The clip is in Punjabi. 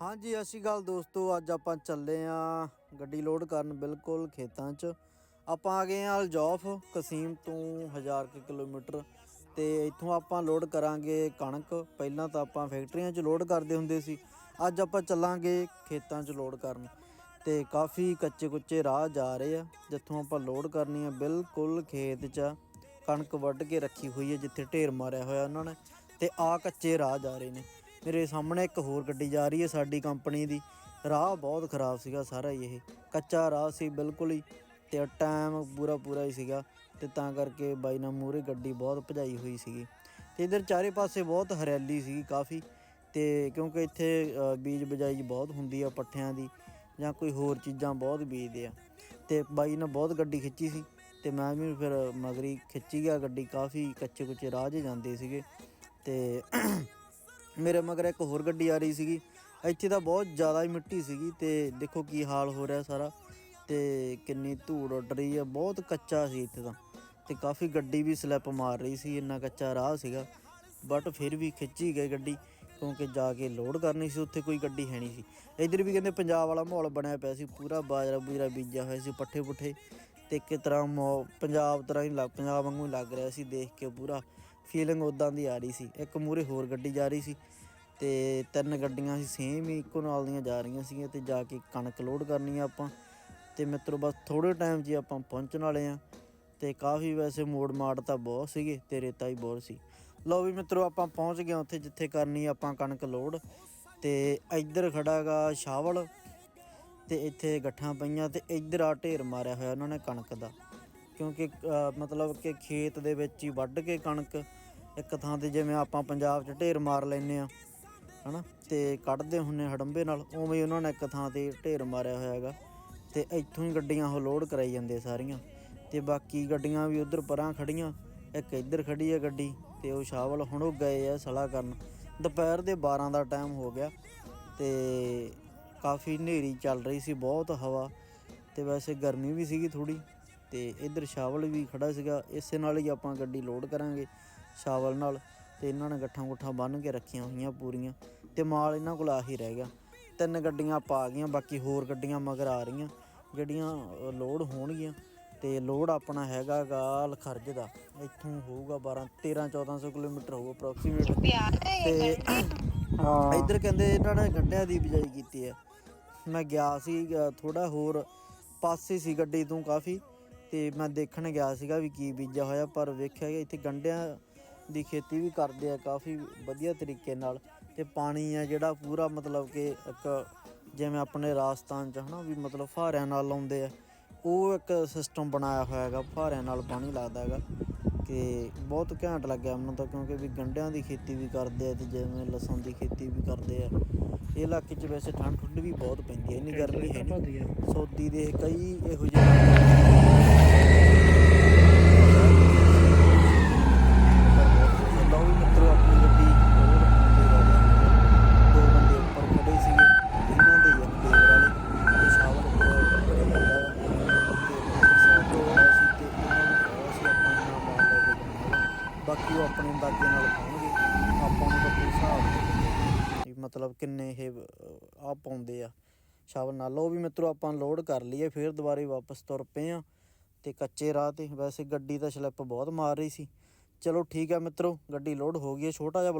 ਹਾਂਜੀ ਅਸੀਂ ਗੱਲ ਦੋਸਤੋ। ਅੱਜ ਆਪਾਂ ਚੱਲੇ ਆ ਗੱਡੀ ਲੋਡ ਕਰਨ ਬਿਲਕੁਲ ਖੇਤਾਂ 'ਚ। ਆਪਾਂ ਆ ਗਏ ਆ ਅਲਜੌਫ ਕਸੀਮ ਤੋਂ 1000 ਕੁ ਕਿਲੋਮੀਟਰ ਤੇ ਇੱਥੋਂ ਆਪਾਂ ਲੋਡ ਕਰਾਂਗੇ ਕਣਕ। ਪਹਿਲਾਂ ਤਾਂ ਆਪਾਂ ਫੈਕਟਰੀਆਂ 'ਚ ਲੋਡ ਕਰਦੇ ਹੁੰਦੇ ਸੀ। ਅੱਜ ਆਪਾਂ ਚੱਲਾਂਗੇ ਖੇਤਾਂ 'ਚ ਲੋਡ ਕਰਨ ਤੇ ਕਾਫੀ ਕੱਚੇ ਕੁੱਚੇ ਰਾਹ ਜਾ ਰਹੇ ਆ, ਜਿੱਥੋਂ ਆਪਾਂ ਲੋਡ ਕਰਨੀ ਆ ਬਿਲਕੁਲ ਖੇਤ 'ਚ। ਕਣਕ ਵੱਢ ਕੇ ਰੱਖੀ ਹੋਈ ਹੈ ਜਿੱਥੇ ਢੇਰ ਮਾਰਿਆ ਹੋਇਆ ਉਹਨਾਂ ਨੇ ਤੇ ਆ ਕੱਚੇ ਰਾਹ ਜਾ ਰਹੇ ਨੇ। ਮੇਰੇ ਸਾਹਮਣੇ ਇੱਕ ਹੋਰ ਗੱਡੀ ਜਾ ਰਹੀ ਹੈ ਸਾਡੀ ਕੰਪਨੀ ਦੀ। ਰਾਹ ਬਹੁਤ ਖਰਾਬ ਸੀਗਾ ਸਾਰਾ ਹੀ ਇਹ। ਕੱਚਾ ਰਾਹ ਸੀ ਬਿਲਕੁਲ ਹੀ ਤੇ ਟਾਈਮ ਪੂਰਾ ਪੂਰਾ ਹੀ ਸੀਗਾ ਤੇ ਤਾਂ ਕਰਕੇ ਬਾਈ ਨਾਲ ਮੂਰੇ ਗੱਡੀ ਬਹੁਤ ਭਜਾਈ ਹੋਈ ਸੀਗੀ। ਤੇ ਇਧਰ ਚਾਰੇ ਪਾਸੇ ਬਹੁਤ ਹਰਿਆਲੀ ਸੀਗੀ ਕਾਫੀ ਤੇ ਕਿਉਂਕਿ ਇੱਥੇ ਬੀਜ ਬਜਾਈ ਬਹੁਤ ਹੁੰਦੀ ਆ ਪੱਠਿਆਂ ਦੀ ਜਾਂ ਕੋਈ ਹੋਰ ਚੀਜ਼ਾਂ ਬਹੁਤ ਬੀਜਦੇ ਆ। ਤੇ ਬਾਈ ਨੇ ਬਹੁਤ ਗੱਡੀ ਖਿੱਚੀ ਸੀ ਤੇ ਮੈਂ ਵੀ ਫਿਰ ਮਗਰੀ ਖਿੱਚੀ ਗਿਆ ਗੱਡੀ ਕਾਫੀ ਕੱਚੇ ਕੁੱਚੇ ਰਾਹ 'ਚ ਜਾਂਦੇ ਸੀਗੇ ਤੇ ਮੇਰੇ ਮਗਰ ਇੱਕ ਹੋਰ ਗੱਡੀ ਆ ਰਹੀ ਸੀਗੀ। ਇੱਥੇ ਤਾਂ ਬਹੁਤ ਜ਼ਿਆਦਾ ਹੀ ਮਿੱਟੀ ਸੀਗੀ ਤੇ ਦੇਖੋ ਕੀ ਹਾਲ ਹੋ ਰਿਹਾ ਸਾਰਾ। ਤੇ ਕਿੰਨੀ ਧੂੜ ਉੱਡ ਰਹੀ ਹੈ ਬਹੁਤ ਕੱਚਾ ਸੀ ਇੱਥੇ ਤਾਂ। ਤੇ ਕਾਫੀ ਗੱਡੀ ਵੀ ਸਲਿੱਪ ਮਾਰ ਰਹੀ ਸੀ, ਇੰਨਾ ਕੱਚਾ ਰਾਹ ਸੀਗਾ। ਬਟ ਫਿਰ ਵੀ ਖਿੱਚੀ ਗਈ ਗੱਡੀ, ਕਿਉਂਕਿ ਜਾ ਕੇ ਲੋਡ ਕਰਨੀ ਸੀ, ਉੱਥੇ ਕੋਈ ਗੱਡੀ ਹੈ ਨਹੀਂ ਸੀ। ਇੱਧਰ ਵੀ ਕਹਿੰਦੇ ਪੰਜਾਬ ਵਾਲਾ ਮਾਹੌਲ ਬਣਿਆ ਪਿਆ ਸੀ, ਪੂਰਾ ਬਾਜਰਾ ਬੂਜਰਾ ਬੀਜਿਆ ਹੋਇਆ ਸੀ ਪੱਠੇ ਪੁੱਠੇ ਤੇ ਇੱਕ ਤਰ੍ਹਾਂ ਮੌ- ਪੰਜਾਬ ਤਰ੍ਹਾਂ ਹੀ ਲੱਗ ਪੰਜਾਬ ਵਾਂਗੂ ਹੀ ਲੱਗ ਰਿਹਾ ਸੀ, ਦੇਖ ਕੇ ਪੂਰਾ। ਫੀਲਿੰਗ ਉਦਾਂ ਦੀ ਆ ਰਹੀ ਸੀ। ਇੱਕ ਮੂਰੇ ਹੋਰ ਗੱਡੀ ਜਾ ਰਹੀ ਸੀ ਤੇ ਤਿੰਨ ਗੱਡੀਆਂ ਸੀ ਸੇਮ ਹੀ ਇੱਕੋ ਨਾਲ ਦੀਆਂ ਜਾ ਰਹੀਆਂ ਸੀਗੀਆਂ ਤੇ ਜਾ ਕੇ ਕਣਕ ਲੋਡ ਕਰਨੀ ਆ ਆਪਾਂ। ਤੇ ਮਿੱਤਰੋ, ਬਸ ਥੋੜੇ ਟਾਈਮ 'ਚ ਆਪਾਂ ਪਹੁੰਚਣ ਵਾਲੇ ਆ ਤੇ ਕਾਫੀ ਵੈਸੇ ਮੋੜ ਮਾੜ ਤਾਂ ਬਹੁਤ ਸੀਗੇ ਤੇ ਰੇਤਾ ਹੀ ਬਹੁਤ ਸੀ। ਲਓ ਵੀ ਮਿੱਤਰੋ, ਆਪਾਂ ਪਹੁੰਚ ਗਏ ਉੱਥੇ ਜਿੱਥੇ ਕਰਨੀ ਆਪਾਂ ਕਣਕ ਲੋਡ ਤੇ ਇੱਧਰ ਖੜਾਗਾ ਸ਼ਾਵਲ ਤੇ ਇੱਥੇ ਗੱਠਾਂ ਪਈਆਂ ਤੇ ਇੱਧਰ ਆ ਢੇਰ ਮਾਰਿਆ ਹੋਇਆ ਉਹਨਾਂ ਨੇ ਕਣਕ ਦਾ। ਕਿਉਂਕਿ ਮਤਲਬ ਕਿ ਖੇਤ ਦੇ ਵਿੱਚ ਹੀ ਵੱਢ ਕੇ ਕਣਕ ਇੱਕ ਥਾਂ ਤੇ ਜਿਵੇਂ ਆਪਾਂ ਪੰਜਾਬ 'ਚ ਢੇਰ ਮਾਰ ਲੈਨੇ ਆ ਹਨਾ, ਤੇ ਕੱਢਦੇ ਹੁੰਨੇ ਹੜੰਬੇ ਨਾਲ, ਉਵੇਂ ਹੀ ਉਹਨਾਂ ਨੇ ਇੱਕ ਥਾਂ ਤੇ ਢੇਰ ਮਾਰਿਆ ਹੋਇਆ ਹੈਗਾ, ਤੇ ਇੱਥੋਂ ਹੀ ਗੱਡੀਆਂ ਉਹ ਲੋਡ ਕਰਾਈ ਜਾਂਦੇ ਸਾਰੀਆਂ, ਤੇ ਬਾਕੀ ਗੱਡੀਆਂ ਵੀ ਉਧਰ ਪਰਾਂ ਖੜੀਆਂ ਇੱਕ ਇੱਧਰ ਖੜੀ ਹੈ ਗੱਡੀ, ਤੇ ਉਹ ਸ਼ਾਵਲ ਹੁਣ ਉਹ ਗਏ ਆ ਸਲਾਹ ਕਰਨ, ਦੁਪਹਿਰ ਦੇ 12 ਦਾ ਟਾਈਮ ਹੋ ਗਿਆ, ਤੇ ਕਾਫੀ ਹਨੇਰੀ ਚੱਲ ਰਹੀ ਸੀ, ਬਹੁਤ ਹਵਾ, ਤੇ ਵੈਸੇ ਗਰਮੀ ਵੀ ਸੀਗੀ ਥੋੜੀ ਤੇ ਇੱਧਰ ਸ਼ਾਵਲ ਵੀ ਖੜਾ ਸੀਗਾ। ਇਸੇ ਨਾਲ ਹੀ ਆਪਾਂ ਗੱਡੀ ਲੋਡ ਕਰਾਂਗੇ ਸ਼ਾਵਲ ਨਾਲ ਤੇ ਇਹਨਾਂ ਨੇ ਗੱਠਾਂ ਗੁੱਠਾਂ ਬੰਨ ਕੇ ਰੱਖੀਆਂ ਹੋਈਆਂ ਪੂਰੀਆਂ ਤੇ ਮਾਲ ਇਹਨਾਂ ਕੋਲ ਆਹੀ ਰਹਿ ਗਿਆ। ਤਿੰਨ ਗੱਡੀਆਂ ਪਾ ਗਈਆਂ ਬਾਕੀ ਹੋਰ ਗੱਡੀਆਂ ਮਗਰ ਆ ਰਹੀਆਂ। ਜਿਹੜੀਆਂ ਅ, ਲੋਡ ਹੋਣਗੀਆਂ ਤੇ ਲੋਡ ਆਪਣਾ ਹੈਗਾ ਗਾ ਲਖਰਜ ਦਾ। ਇੱਥੋਂ ਹੋਊਗਾ 12 13 1400 ਕਿਲੋਮੀਟਰ ਹੋਊ ਅਪਰੋਕਸੀਮੇਟ ਤੇ ਹਾਂ। ਇੱਧਰ ਕਹਿੰਦੇ ਇਹਨਾਂ ਨੇ ਗੰਢਿਆਂ ਦੀ ਬਿਜਾਈ ਕੀਤੀ ਹੈ। ਮੈਂ ਗਿਆ ਸੀ ਥੋੜਾ ਹੋਰ ਪਾਸੇ ਸੀ ਗੱਡੀ ਤੋਂ ਕਾਫੀ। ਤੇ ਮੈਂ ਦੇਖਣ ਗਿਆ ਸੀਗਾ ਵੀ ਕੀ ਬੀਜਿਆ ਹੋਇਆ ਪਰ ਵੇਖਿਆ ਕਿ ਇੱਥੇ ਗੰਢਿਆਂ ਦੀ ਖੇਤੀ ਵੀ ਕਰਦੇ ਆ ਕਾਫੀ ਵਧੀਆ ਤਰੀਕੇ ਨਾਲ ਤੇ ਪਾਣੀ ਆ ਜਿਹੜਾ ਪੂਰਾ ਮਤਲਬ ਕਿ ਇੱਕ ਜਿਵੇਂ ਆਪਣੇ ਰਾਜਸਥਾਨ ਚ ਹਨਾ ਵੀ ਮਤਲਬ ਫਾਰਿਆਂ ਨਾਲ ਲਾਉਂਦੇ ਆ ਉਹ ਇੱਕ ਸਿਸਟਮ ਬਣਾਇਆ ਹੋਇਆ ਹੈਗਾ ਫਾਰਿਆਂ ਨਾਲ ਪਾਣੀ ਲੱਗਦਾ ਹੈਗਾ ਕਿ ਬਹੁਤ ਘੈਂਟ ਲੱਗਿਆ ਮੈਨੂੰ ਤਾਂ ਕਿਉਂਕਿ ਵੀ ਗੰਢਿਆਂ ਦੀ ਖੇਤੀ ਵੀ ਕਰਦੇ ਆ ਤੇ ਜਿਵੇਂ ਲਸਣ ਦੀ ਖੇਤੀ ਵੀ ਕਰਦੇ ਆ ਇਹ ਇਲਾਕੇ 'ਚ ਵੈਸੇ ਠੰਡ ਠੁੰਡ ਵੀ ਬਹੁਤ ਪੈਂਦੀ ਹੈ ਇੰਨੀ ਗਰਮੀ ਹੈ ਨਹੀਂ। ਸੌਦੀ ਦੇ ਕਈ ਇਹੋ ਜਿਹੇ ਲਓ ਵੀ ਮਿੱਤਰੋ ਆਪਣੀ ਗੱਡੀ ਹੋਰ ਅੱਗੇ ਵੱਧ ਰਹੀ ਹੈ। ਦੋ ਬੰਦੇ ਉੱਪਰ ਖੜੇ ਸੀਗੇ ਇਹਨਾਂ ਦੇ ਹੀ ਆ ਦੇਵਰ ਵਾਲੇ ਤੇ ਸ਼ਾਵਲ ਉੱਪਰ ਖੜੇ ਜਾਂਦਾ ਵਾ ਤੇ ਸਾਈਡ ਤੋਂ ਆਇਆ ਸੀ ਤੇ ਇਹਨਾਂ ਨੂੰ ਕਿਹਾ ਸੀ ਆਪਾਂ ਇਹਨਾਂ ਮਾਲ ਲੈ ਕੇ ਜਾਣਾ ਵਾ। ਬਾਕੀ ਉਹ ਆਪਣੇ ਅੰਦਾਜ਼ੇ ਨਾਲ ਪਾਉਣਗੇ। ਆਪਾਂ ਨੂੰ ਤਾਂ ਕੋਈ ਹਿਸਾਬ ਨਹੀਂ ਮਤਲਬ ਕਿੰਨੇ ਇਹ ਆ ਪਾਉਂਦੇ ਆ। ਸ਼ਾਵਲ ਨਾਲ ਉਹ ਵੀ ਮਿੱਤਰੋ ਆਪਾਂ ਲੋਡ ਕਰ ਲਈਏ, ਫਿਰ ਦੁਬਾਰੇ ਵਾਪਸ ਤੁਰ ਪਏ ਆ। ਤੇ ਕੱਚੇ ਰਾਹ ਤੇ ਵੈਸੇ ਗੱਡੀ ਦਾ ਸਲਿੱਪ ਬਹੁਤ ਮਾਰ ਰਹੀ ਸੀ। ਚਲੋ ਠੀਕ ਹੈ ਮਿੱਤਰੋ, ਗੱਡੀ ਲੋਡ ਹੋ ਗਈ ਹੈ ਛੋਟਾ ਜਿਹਾ